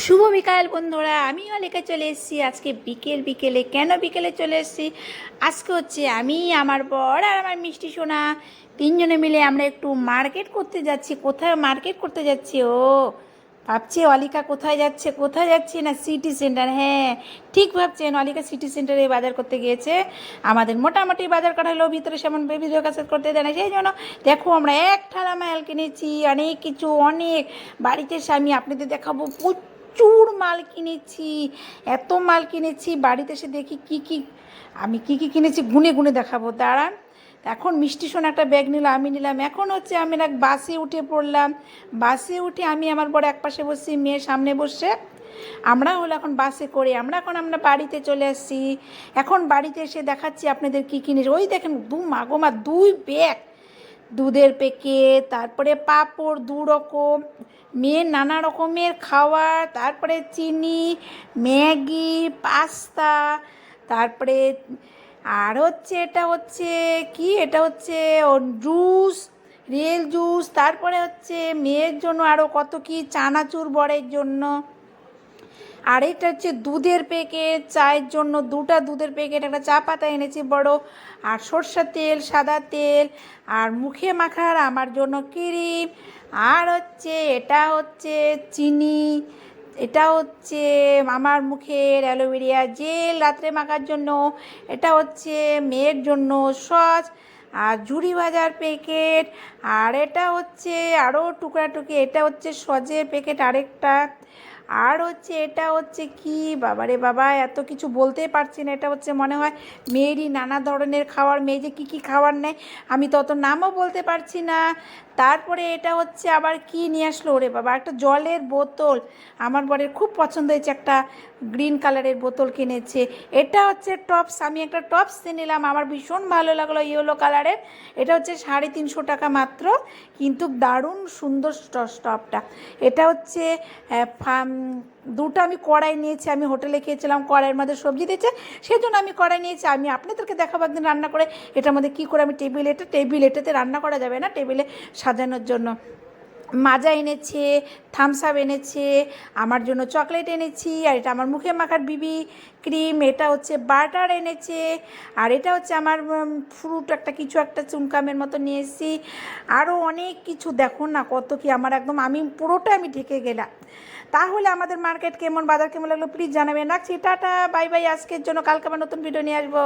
শুভ বিকাল বন্ধুরা, আমিও লেখে চলে এসেছি। আজকে বিকেল, বিকেলে কেন বিকেলে চলে এসেছি? আজকে হচ্ছে আমি, আমার বর আর আমার মিষ্টি সোনা, তিনজনে মিলে আমরা একটু মার্কেট করতে যাচ্ছি। কোথায় মার্কেট করতে যাচ্ছি? ও, ভাবছি অলিকা কোথায় যাচ্ছে? কোথায় যাচ্ছে না সিটি সেন্টার? হ্যাঁ ঠিক ভাবছেন, অলিকা সিটি সেন্টারে বাজার করতে গিয়েছে। আমাদের মোটামুটি বাজার করা হলো ভিতরে সেমন ভিডিও কাছে করতে দেয় না। সেই জন্য দেখো আমরা এক ঠালা মাল কিনেছি, অনেক কিছু, অনেক। বাড়িতে স্বামী আপনাদের দেখাবো প্রচুর মাল কিনেছি, এত মাল কিনেছি, বাড়িতে এসে দেখি কি কি, আমি কি কি কিনেছি, গুনে গুনে দেখাবো। দাঁড়ান, এখন মিষ্টি সোনা একটা ব্যাগ নিলাম, আমি নিলাম, এখন হচ্ছে আমি এক বাসে উঠে পড়লাম। বাসে উঠে আমি আমার বড় এক পাশে বসছি মেয়ের সামনে বসে আমরা হলো এখন বাসে করে, আমরা এখন আমরা বাড়িতে চলে আসছি। এখন বাড়িতে এসে দেখাচ্ছি আপনাদের কী কিনেছি ওই দেখেন, দু মাগোমা দুই ব্যাগ দুধের প্যাকেট তারপরে পাঁপড় দু রকম মেয়ের নানা রকমের খাবার তারপরে চিনি, ম্যাগি, পাস্তা, তারপরে আর হচ্ছে এটা হচ্ছে কি? এটা হচ্ছে জুস রিয়েল জুস তারপরে হচ্ছে মেয়ের জন্য আরও কত কি? চানাচুর বরের জন্য। আর এটা হচ্ছে দুধের প্যাকেট চায়ের জন্য দুটা দুধের প্যাকেট একটা চা পাতা এনেছি বড়, আর সর্ষের তেল, সাদা তেল, আর মুখে মাখার আমার জন্য ক্রিম, আর হচ্ছে এটা হচ্ছে চিনি, এটা হচ্ছে আমার মুখের অ্যালোভেরিয়া জেল রাত্রে মাখার জন্য, এটা হচ্ছে মেয়ের জন্য সস, আর ঝুড়ি ভাজার প্যাকেট আর এটা হচ্ছে আরও টুকরা টুকি এটা হচ্ছে সজের প্যাকেট আরেকটা আর হচ্ছে এটা হচ্ছে কি? বাবারে বাবা, এত কিছু বলতেই পারছি না। এটা হচ্ছে মনে হয় মেয়েরই নানা ধরনের খাবার মেয়ে যে কী কী খাবার নেয়, আমি তত নামও বলতে পারছি না। তারপরে এটা হচ্ছে আবার কি নিয়ে আসলো? রে বাবা, একটা জলের বোতল। আমার বরের খুব পছন্দ হয়েছে একটা গ্রিন কালারের বোতল কিনেছে। এটা হচ্ছে টপস, আমি একটা টপস নিলাম। আমার ভীষণ ভালো লাগল ইয়েলো কালারের। এটা হচ্ছে সাড়ে তিনশো টাকা মাত্র, কিন্তু দারুণ সুন্দর টপটা এটা হচ্ছে ফাম- দুটো আমি কড়াই নিয়েছি, আমি হোটেলে খেয়েছিলাম, কড়াইয়ের মধ্যে সবজি দিয়েছে সেই জন্য আমি কড়াই নিয়েছি, আমি আপনাদেরকে দেখাবো একদিন রান্না করে, এটার মধ্যে কী করে আমি টেবিল এটা টেবিল এটাতে রান্না করা যাবে না টেবিলে সাজানোর জন্য। মাজা এনেছে থামস আপ এনেছে, আমার জন্য চকলেট এনেছি, আর এটা আমার মুখে মাখার বিবি ক্রিম এটা হচ্ছে বাটার এনেছে, আর এটা হচ্ছে আমার ফ্রুট একটা, কিছু একটা চুনকামের মতো নিয়ে এসেছি। আরও অনেক কিছু, দেখুন না কত কি আমার একদম, আমি পুরোটা আমি ঢেকে গেলাম। তাহলে আমাদের মার্কেট কেমন, বাজার কেমন লাগল প্লিজ জানাবেন। রাখছি, টাটা বাই বাই আজকের জন্য, কালকে আবার নতুন ভিডিও নিয়ে আসব।